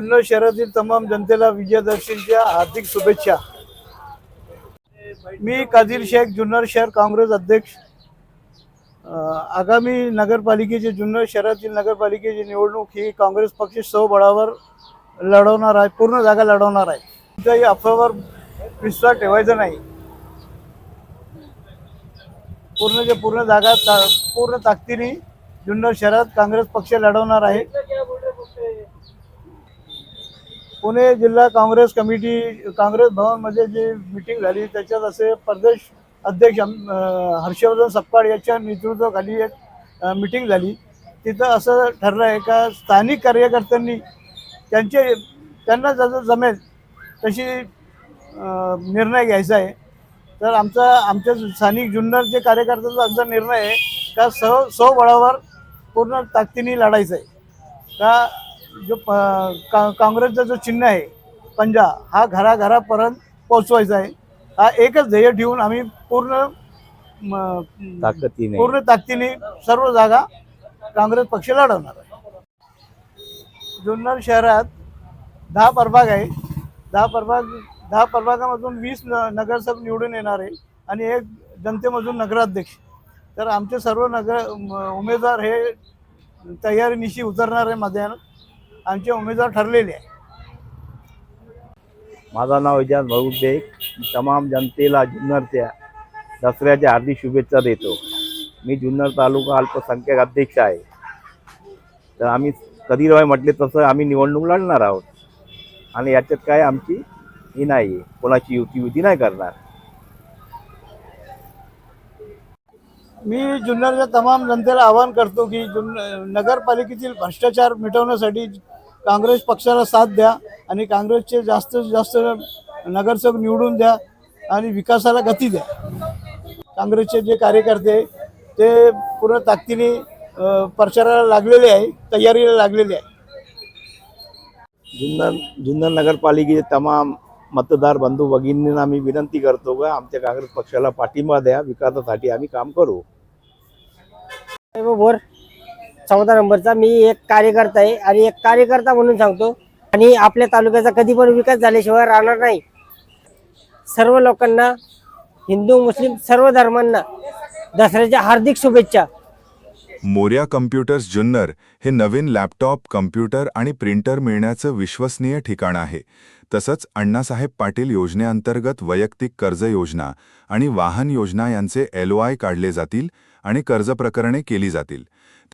जुन्नर शहरातील तमाम जनतेला विजयादशमीच्या हार्दिक शुभेच्छा. मी कादिर शेख जुन्नर शहर काँग्रेस अध्यक्ष. आगामी नगरपालिकेचे जुन्नर शहरातील नगरपालिकेची निवडणूक ही काँग्रेस पक्ष स्वबळावर लढवणार आहे पूर्ण जागा लढवणार आहे. कोणत्याही अफवावर विश्वास ठेवायचा नाही. पूर्णच्या पूर्ण जागा ता पूर्ण ताकदीने जुन्नर शहरात काँग्रेस पक्ष लढवणार आहे. पुणे जिल्हा काँग्रेस कमिटी काँग्रेस भवनमध्ये जी मिटिंग झाली त्याच्यात असे प्रदेश अध्यक्ष हर्षवर्धन सपकाळ याच्या नेतृत्वाखाली एक मिटिंग झाली. तिथं असं ठरलं आहे का स्थानिक कार्यकर्त्यांनी त्यांचे त्यांना जसं जमेल तशी निर्णय घ्यायचा आहे. तर आमचा आमच्या स्थानिक जुन्नरचे कार्यकर्त्यांचा आमचा निर्णय आहे का सह स्वबळावर पूर्ण ताकदीने लढायचं आहे. का जो का काँग्रेसचा जो चिन्ह आहे पंजा हा घराघरापर्यंत पोचवायचा आहे. हा एकच ध्येय ठेवून आम्ही पूर्ण ताकदीने. पूर्ण ताकदीने सर्व जागा काँग्रेस पक्ष लढवणार आहे. जुन्नर शहरात दहा प्रभाग आहे. दहा प्रभाग दहा प्रभागामधून वीस न नगरसेवक निवडून येणार आहे आणि एक जनतेमधून नगराध्यक्ष. तर आमचे सर्व नगर उमेदवार हे तयारीनिशी उतरणार आहे मैदानात आमचे उमेदवार ठरलेले आहे. माझं नाव इजाज भाऊ बेग. तमाम जनतेला जुन्नरच्या दसऱ्याच्या हार्दिक शुभेच्छा देतो. मी जुन्नर तालुका अल्पसंख्याक अध्यक्ष आहे. तर आम्ही कधीरवाय म्हटले तसं आम्ही निवडणूक लढणार आहोत. आणि याच्यात काय आमची ही नाही आहे कोणाची युती युती नाही करणार. मी जुन्नरच्या तमाम जनतेला आवाहन करतो की जुन नगरपालिकेतील भ्रष्टाचार मिटवण्यासाठी काँग्रेस पक्षाला साथ द्या आणि काँग्रेसचे जास्तीत जास्त नगरसेवक निवडून द्या आणि विकासाला गती द्या. काँग्रेसचे जे कार्यकर्ते ते पूर्ण ताकदीने प्रचाराला लागलेले आहे तयारीला लागलेले आहे. जुन्नर जुन्नर नगरपालिकेचे तमाम मतदार बंधू भगिनींना आम्ही विनंती करतो का आमच्या काँग्रेस पक्षाला पाठिंबा द्या विकासासाठी आम्ही काम करू. भोर चौदा नंबरचा मी एक कार्यकर्ता आहे आणि एक कार्यकर्ता म्हणून सांगतो. आणि आपल्या तालुक्याचा कधी पण विकास झाल्याशिवाय राहणार नाही. सर्व लोकांना हिंदू मुस्लिम सर्व धर्मांना दसऱ्याच्या हार्दिक शुभेच्छा. मोर्या कम्प्युटर्स जुन्नर हे नवीन लॅपटॉप कम्प्युटर आणि प्रिंटर मिळण्याचं विश्वसनीय ठिकाण आहे. तसंच अण्णासाहेब पाटील योजनेअंतर्गत वैयक्तिक कर्ज योजना आणि वाहन योजना यांचे एल काढले जातील. आणि कर्ज प्रकरणे केली जातील.